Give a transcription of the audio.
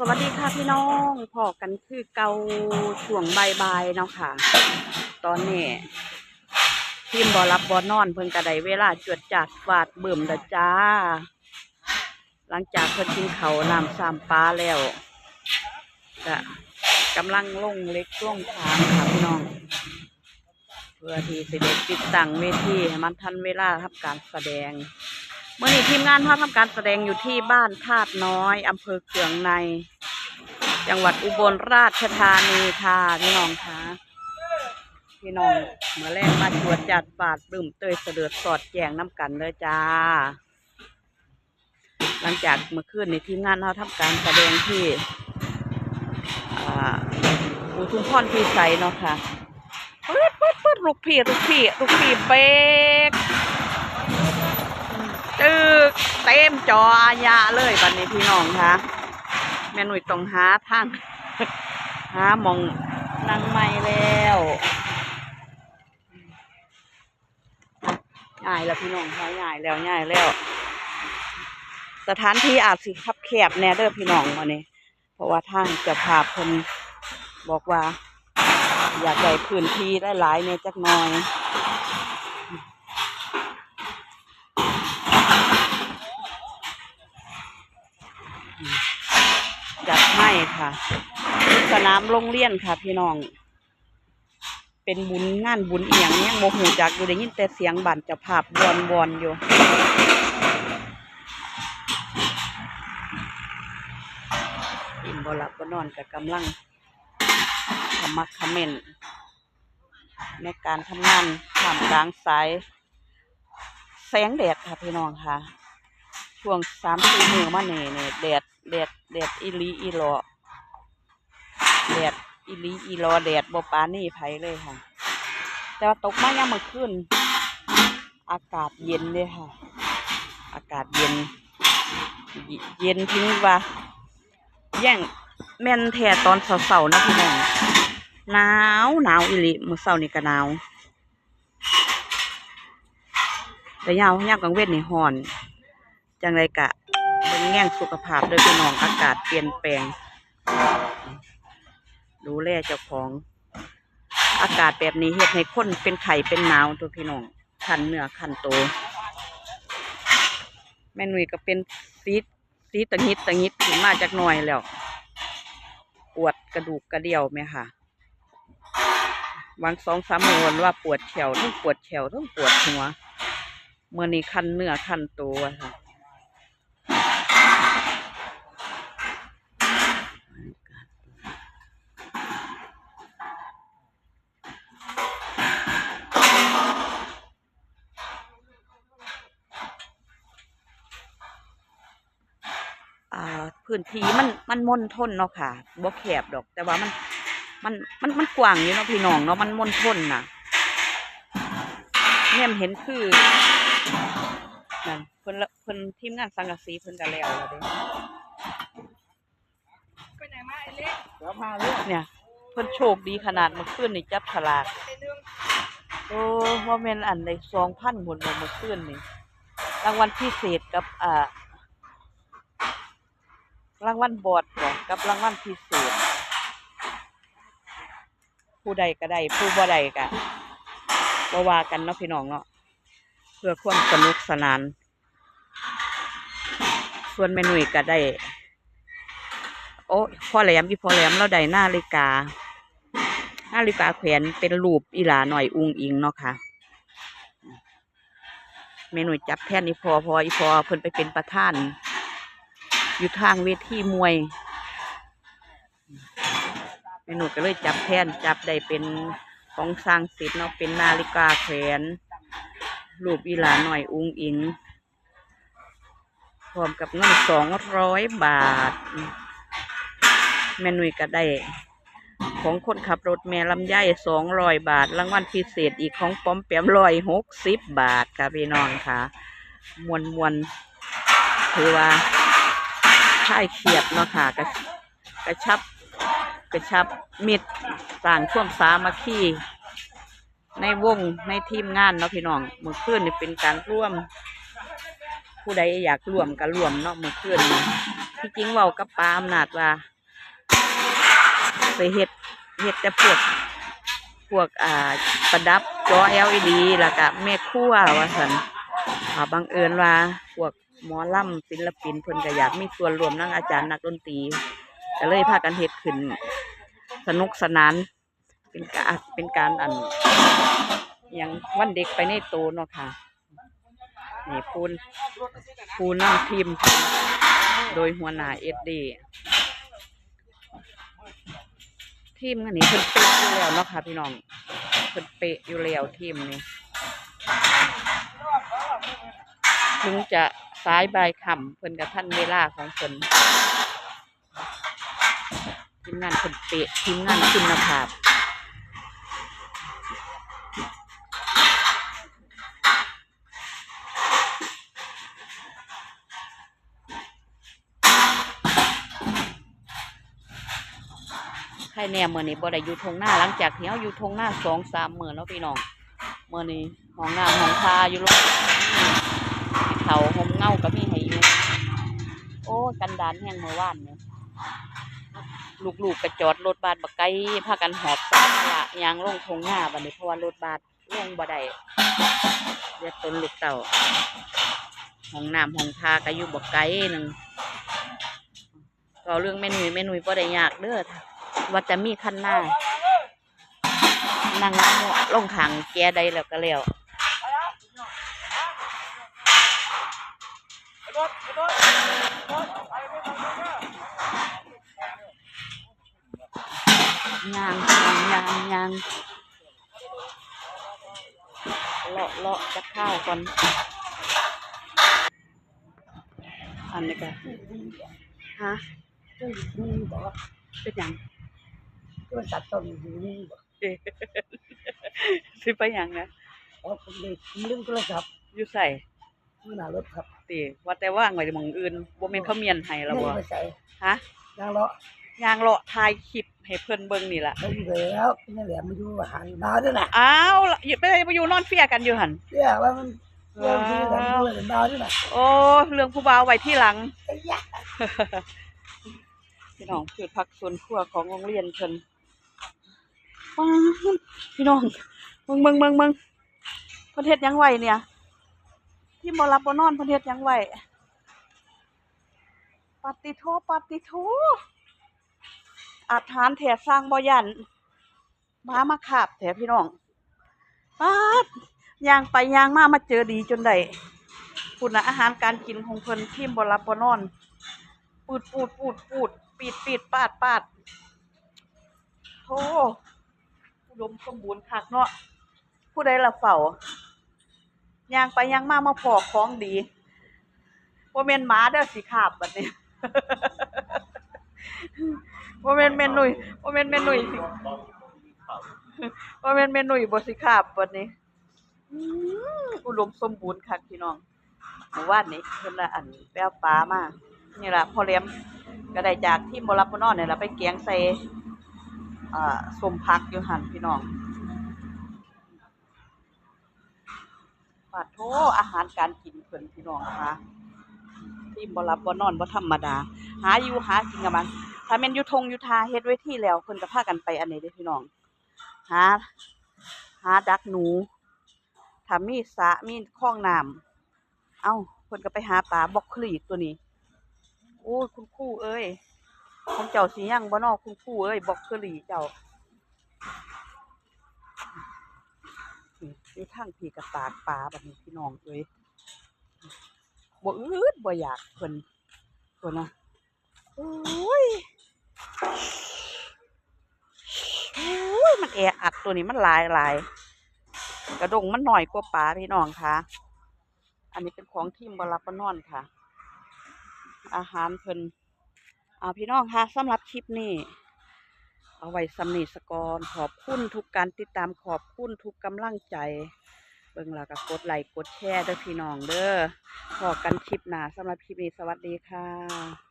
สวัสดีค่ะพี่น้องพอกันคือเกาช่วงบ่ายเนาะค่ะ ตอนนี้ทีมบอรับบอนอน เพิ่นกระไดเวลาจวดจัดฟาดเบิ่มละจ้า หลังจากเพิ่นกินเขาน้ำสามปลาแล้วก็กำลังลงเล็กลงทางค่ะพี่น้อง เพื่อที่สิเด็ติดตั้งเวทีให้มันทันเวลาทำการแสดง เมื่อนี้ทีมงานเขาทำการแสดงอยู่ที่บ้านธาตุน้อยอำเภอเขืองใน จังหวัดอุบลราชธานีค่ะพี่น้องคะพี่น้องเมื่อแรกมาตรวจจัดบาดบึมเตยเสดือดสอดแจงน้ำกันเลยจ้า หลังจากเมื่อคืนในทีมงานเขาทำการแสดงที่อ่าอุทุมพรพีไซเนาะค่ะปืดปืดปืดลูกพี่ลูกพี่ลูกพี่เบรก ตึก เต็มจออาญาเลยบัดนี้พี่น้องคะแม่หนุ่ยต้องหาทางหามองนั่งไม่แล้วง่ายแล้วพี่น้องคะง่ายแล้วง่ายแล้ว สถานที่อาจสิคับแคบแน่เด้อพี่น้องวันนี้ เพราะว่าทางจะพาพเพิ่นบอกว่า อยากได้พื้นที่ได้หลายเนี่ยจักน่อย จัดให้ค่ะ สนามโรงเรียนค่ะ พี่น้อง เป็นบุญงานบุญเอียงเนี่ยโมโหจากอยู่ได้ยินแต่เสียงบันจะภาพวอนวอนอยู่อินบหลับบนอนกับกำลังขมักเขม้นในการทำงานท่ามกลางสาย แสงแดดค่ะพี่น้องค่ะ ช่วงสามสี่มือมาเนี่เนี่ยแดด แดดแดดอีลีอีหลอแดดอีลีอีหลอแดดบ่ปานี่ไผเลยค่ะ แต่ว่าตกมายังมื่อคืนอากาศเย็นเลยค่ะ อากาศเย็น เย็นทิ้งว่าแย่งแม่นแท้ตอนเสาๆนะพี่น้องหนาวหนาวอีหลีมื้อเช้านี่ก็หนาวแต่ยาวยามกลางเว้นนี่ฮ้อน จังไรกะ เป็นแง่งสุขภาพโดยพี่น้องอากาศเปลี่ยนแปลง ดูแลเจ้าของ อากาศแบบนี้เฮ็ดให้คนเป็นไข้เป็นหนาวตัวพี่น้องขันเนื้อขันโตวแม่หนุ่ยก็เป็นซีดซีดตังหิดตังหิดขึ้นมาจากหน่อยแล้วปวดกระดูกกระเดี่ยวไหมค่ะวางสองสามโมนว่าปวดแขวทั้งปวดแขวทั้งปวดหัวเมื่อนี้คันเนื้อคันตัวค่ะ อ่า พื้นที่มันมันมนทนเนาะค่ะบ่แคบดอก แต่ว่ามันมันมันมันกว้างอยู่เนาะพี่น้องเนาะมันมนทนน่ะเนี่ยเห็นคือนั่นเพิ่นละเพิ่นทีมงานสังกะสีเพิ่นก็แล้วแล้วเด้ไปไหนมาไอ้เล็กเดี๋ยวพาเรื่องเนี่ยเพิ่นโชคดีขนาดเมื่อคืนนี่จับฉลากไอ้เรื่องโอ้ว่าแม่นอันใด2,000หมดบ่เมื่อคืนนี่รางวัลพิเศษกับอ่า รางวัลบอดบ่กับรางวัลพิเศษผู้ใดก็ได้ผู้บ่ใดก็บ่ว่ากันเนาะพี่น้องเนาะเพื่อความสนุกสนาน ส่วนแม่นุ่ยก็ได้ โอ้พ่อแหลมอีพ่อแหลมเราได้หน้าฬิกาหน้าฬิกาแขวนเป็นรูปอีหลาหน่อยอุงอิงเนาะค่ะแม่นุ่ยจับแท่นอีพอพออีพอเพิ่นไปเป็นประธาน อยู่ทางเวทีมวยแม่หนูก็เลยจับแทนจับได้เป็นของสร้างสิทธิ์เนาะเป็นนาฬิกาแขวนรูปอีหลาหน่อยอุ้งอิงพร้อมกับเงินสองร้อยบาท แม่หนุ่ยก็ได้ของคนขับรถแม่ลำไยสองร้อยบาท รางวัลพิเศษอีกของป้อมแปมร้อยหกสิบบาทค่ะพี่น้องค่ะ มวนมวนๆถือว่า ค่ายเขียดเนาะค่ะกระกระชับกระชับมิตรสร้างความสามัคคีในวงในทีมงานเนาะพี่น้องเมื่อคืนนี่เป็นการร่วม ผู้ใดอยากร่วมก็ร่วมเนาะเมื่อคืนนี้ที่จริงเว้ากับปาอำนาจว่าไปเฮ็ดเฮ็ดแต่พวกพวกอ่าประดับจอ LED แล้วก็แม่ครัวว่าซั่นอ่าบังเอิญว่าพวก หมอล่ำศิลปินเพิ่นก็อยากมีส่วนร่วมนำอาจารย์นักดนตรีก็เลยพากันเฮ็ดขึ้น สนุกสนาน เป็นการเป็นการอันหยังวันเด็กไปในโตเนาะค่ะนี่พูนผู้นำทีมโดยหัวหน้าเอสดีทีมอันนี้เพิ่นเป๊ะอยู่แล้วเนาะค่ะพี่น้องเพิ่นเป๊ะอยู่แล้วทีมนี้ถึงจะ สายบายคำเพิ่นกับท่านเวลาของเพิ่นทีมงานเพิ่นเปะทีมงานคุณภาพใครแน่มื้อนี้บ่ได้อยู่ทงหน้าหลังจากที่เฮาอยู่ทงหน้าสองสามมื้อเนาะพี่น้องเมื้อนี้ห้องน้ำห้องทาอยู่รถ เขาหมเงาก็มีให้อยู่โอ้กันดานแห้งเมื่อวานเนี่ยลูกๆกระจอดรถบาดบักไก่พากันหอบสัมภาระยางลงทงหน้าบัดนี้เพราะว่ารถบาดลงบ่ได้เรียกต้นลูกเต่าห้องน้ำห้องทาก็อยู่บักไก่หนึ่งก็เรื่องเมนุยเมนุยบ่ได้ยากเด้อว่าจะมีคันหน้านั่งลงขังแกใดแล้วก็แล้ว ยางยางยางยางเลาะเลาะจะข้าวก่อน อันนี้ก็ฮะเป็นยังตัวสัตว์ต้นอยู่นี่บอกเอ๊ะสิไปยังนะว่าผมเด็กผมลืมโทรศัพท์อยู่ใส่ที่หนารถครับ ติว่าแต่ว่างไว้หมองอื่นบ่แม่นเขาเมียนให้แล้วบ่ไม่ไปใส่ฮะยางเลาะย่างเลาะถ่ายคลิปให้เพิ่นเบิ่งนี่ล่ะเขาอยู่แล้วนี่แหละมาดูอาหารดาวด้วยนะอ้าวล่ะอย่าไปไปอยู่นอนเฟียกันอยู่หั่นเนี่ยว่ามันเรื่องที่กันด้วยดาวด้วยนะโอ้เรื่องผู้บ่าวไว้ที่หลังไอ้ยะพี่น้องพืชผักสวนครัวของโรงเรียนเพิ่นว้าวพี่น้องมึงมึงมึงมึงประเทศยังไหวเนี่ย ที่บ่รับบ่นอนประเทศยังไหวปฏิโทปฏิโทอาถานแถสร้างบ่ยันมามาขาบแถพี่น้องปาดยางไปยางมามาเจอดีจนได้คุณนะอาหารการกินของเพิ่นทีมบรับบ่นอนปูดปูดปูดปูดปีดปีดปาดปาดโธ่อุดมสมบูรณ์คักเนาะผู้ใดละเฝ้า ย่างไปย่างมามาพอของดีว่าเมนหมาเด้อสิขาบบัดนี้ว่าเมนเมนหนุ่ยว่าเมนเมนหนุ่ยสิว่าเมนเมนหนุ่ยบสิขาบบัดนี้อุดมสมบูรณ์คักพี่น้องเมื่อวานนี้เพิ่นละอันไปเอาปลามานี่ละพ่อเลี้ยงก็ได้จากที่บรับบ่นอนนี่ยล่ะไปแกงใส่อ่าสมพักอยู่หันพี่น้องาดโทอาหารการกินเพิ่อนพี่น้องนะคะที่บรับบ่นอนบ่ธรรมดา หาอยู่หากินกับมันถ้าแม่นอยู่ทงอยู่ทาเฮ็ดไว้ที่แล้วเพิ่นก็พากันไปอันนี้เด้พี่น้องหาหาดักหนูถ้ามีสะมีคลองน้ำเอ้าเพิ่นก็ไปหาปลาบอกคลีกตัวนี้โอ้ยคุณครูเอ้ยของเจ้าสิยังบ่นอคุณครูเอ้ยบอกเคอรี่เจ้านี่ อยู่ทางพี่กับปากปลาแบบนี้พี่น้องเอ้ยบ่อืดบ่อยากเพิ่นเพิ่นนะโอ้ยโอ้ยมันแออัดตัวนี้มันลายลายกระดงมันหน่อยกว่าปลาพี่น้องค่ะ อันนี้เป็นของทีมบรับบ่นอนค่ะ อาหารเพิ่นอ่าพี่น้องคะสำหรับคลิปนี้ เอาไว้สำนีสกอนขอบคุณทุกการติดตามขอบคุณทุกกำลังใจ เบิ่งแล้วก็กดไลค์กดแชร์เด้อพี่น้องเด้อขอกันคลิปหนาสำหรับคลิปนี้สวัสดีค่ะ